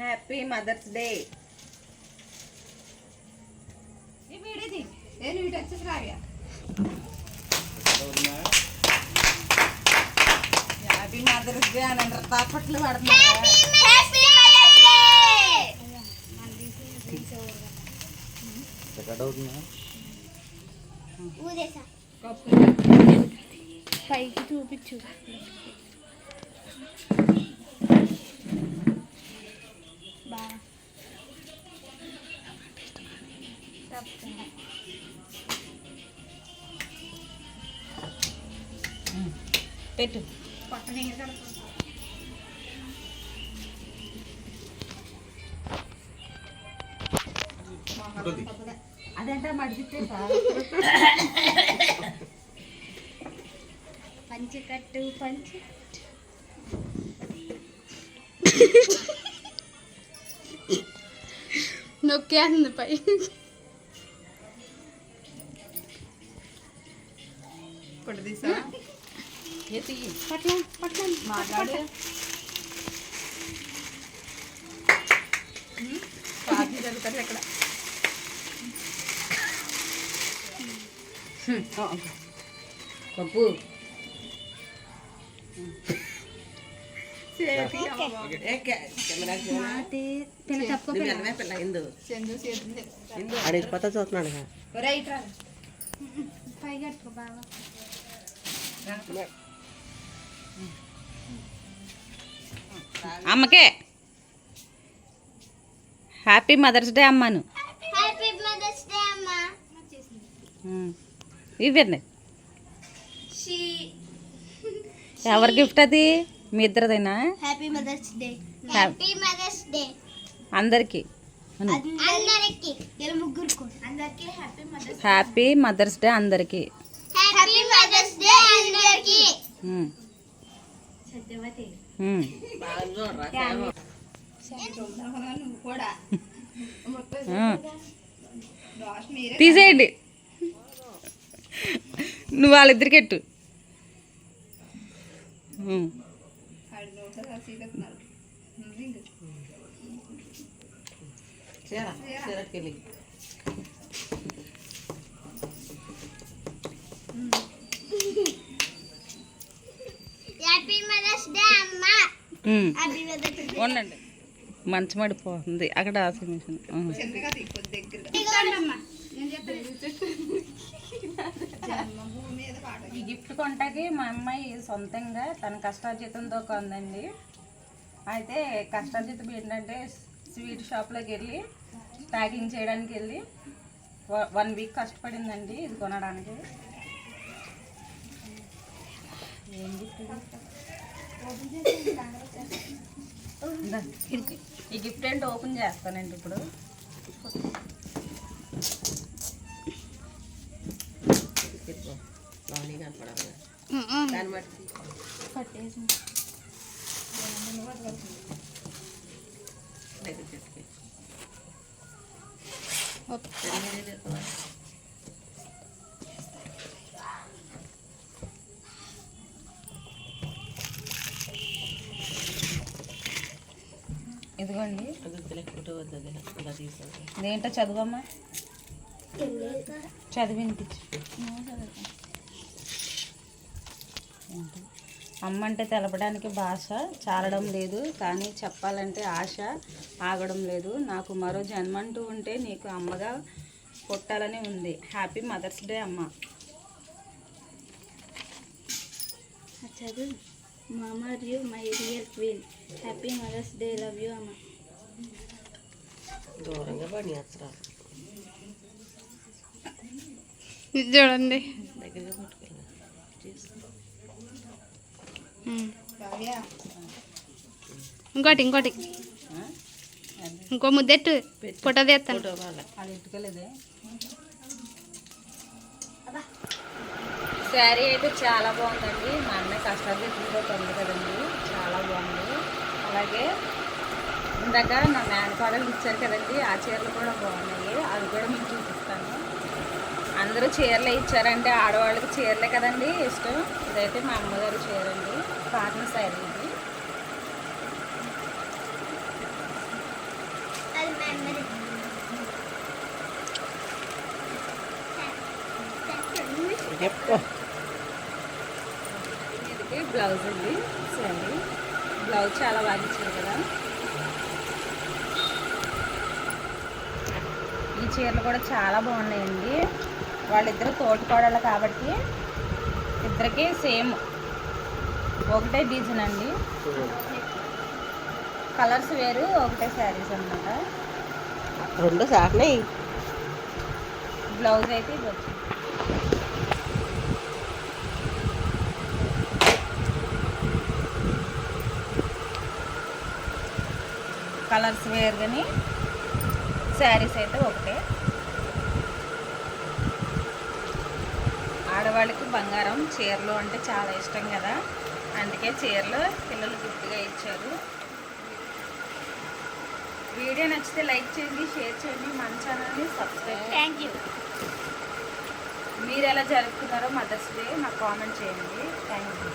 Happy mother's day happy mother's day అని అంటారు. తాపట్లు పడుతున్నారు. పైకి చూపించు. పెట్టు. పక్కన అదంటే మడిచితే పంచకట్టు పంచ. నొక్కేస్తుంది పై. ఇప్పుడు తీసా పట్ల పట్ల మాట్లాడు కాఫీ జరుగుతుంది ఇక్కడ పప్పు. అడిగి కొత్త చూస్తున్నాడు రైట్ రా. పై కట్టుకో బాగా అమ్మకే. హ్యాపీ మదర్స్ డే అమ్మను హ్యాపీ మదర్స్ డే అమ్మా. ఇవ్వండి షీ ఎవరి గిఫ్ట్ అది? మీ ఇద్దరిదైనా? Happy mother's day happy mother's day అందరికీ. అందరికి. ఇలా ముగ్గురు అందరికి happy mother's happy mother's day అందరికీ. హ్యాపీ మదర్స్ డే అందరికి ఉమ్. సత్యవతి ఉమ్. నువ్వు కూడా ఉమ్. లాస్ట్ మీరే తీసేయండి. నువ్వు వాళ్ళిద్దరికి ఎట్టు. ఉమ్. ఆడు ఉండండి. మంచమడిపోతుంది అక్కడ ఆశ్రమించాను మిషన్. ఈ గిఫ్ట్ కొంటాకి మా అమ్మాయి సొంతంగా. తన కష్టార్జితంతో కొందండి. అయితే కష్టార్జితం ఏంటంటే స్వీట్ షాప్లోకి వెళ్ళి ప్యాకింగ్ చేయడానికి వెళ్ళి వ- వన్ వీక్ కష్టపడిందండి ఇది కొనడానికి. ఏం గిఫ్ట్ ఈ గిఫ్ట్ ఏంటి ఓపెన్ చేస్తానండి ఇప్పుడు. పట్టేసి ఇదిగోండి. ఇదేంటో చదువమ్మా? చదివినిపించు. ఏంటి? అమ్మ అంటే తెలపడానికి భాష చాలడం లేదు కానీ చెప్పాలంటే ఆశ ఆగడం లేదు. నాకు మరో జన్మంటూ ఉంటే నీకు అమ్మగా పుట్టాలని ఉంది. హ్యాపీ మదర్స్ డే అమ్మ. చదువు. మా మరియు my real queen happy mother's day love you అమ్మ దూరంగా పడి అసలు చూడండి. ఇంకోటి ఇంకోటి. ఇంకో ముద్దెట్టు. ఫోటో తీస్తాను. శారీ అయితే చాలా బాగుందండి. మా అన్నయ్య కష్టాలు తీసుకుంటే ఉంది కదండి. చాలా బాగుంది. అలాగే ఇందాక నా మేనపాడలు ఇచ్చారు కదండి. ఆ చీరలు కూడా బాగున్నాయి. అవి కూడా మీకు చూపిస్తాను. అందరూ చీరలే ఇచ్చారంటే ఆడవాళ్ళకి చీరలే కదండి ఇష్టం. ఇదైతే మా అమ్మగారు చీరండి. కాటన్ శారీ ఇది. Yep. మీదకి బ్లౌజ్ అండి. శారీ బ్లౌజ్ చాలా బాగా ఇచ్చారు కదా. ఈ చీరలు కూడా చాలా బాగున్నాయండి. వాళ్ళిద్దరు తోటికోడళ్ళు కాబట్టి ఇద్దరికి సేమ్ ఒకటే డిజైన్ అండి. కలర్స్ వేరు ఒకటే శారీస్ అన్నమాట. రెండు సార్లు బ్లౌజ్ అయితే ఇది వచ్చింది కలర్స్ వేరు కానీ శారీస్ అయితే ఒకటే. ఆడవాళ్ళకి బంగారం చీరలు అంటే చాలా ఇష్టం కదా. అందుకే చీరలు పిల్లలు గుర్తుగా ఇచ్చారు. వీడియో నచ్చితే లైక్ చేయండి షేర్ చేయండి. మన ఛానల్ని సబ్స్క్రైబ్ థ్యాంక్ యూ మీరు ఎలా జరుపుకున్నారో మదర్స్ డే నాకు కామెంట్ చేయండి. Thank you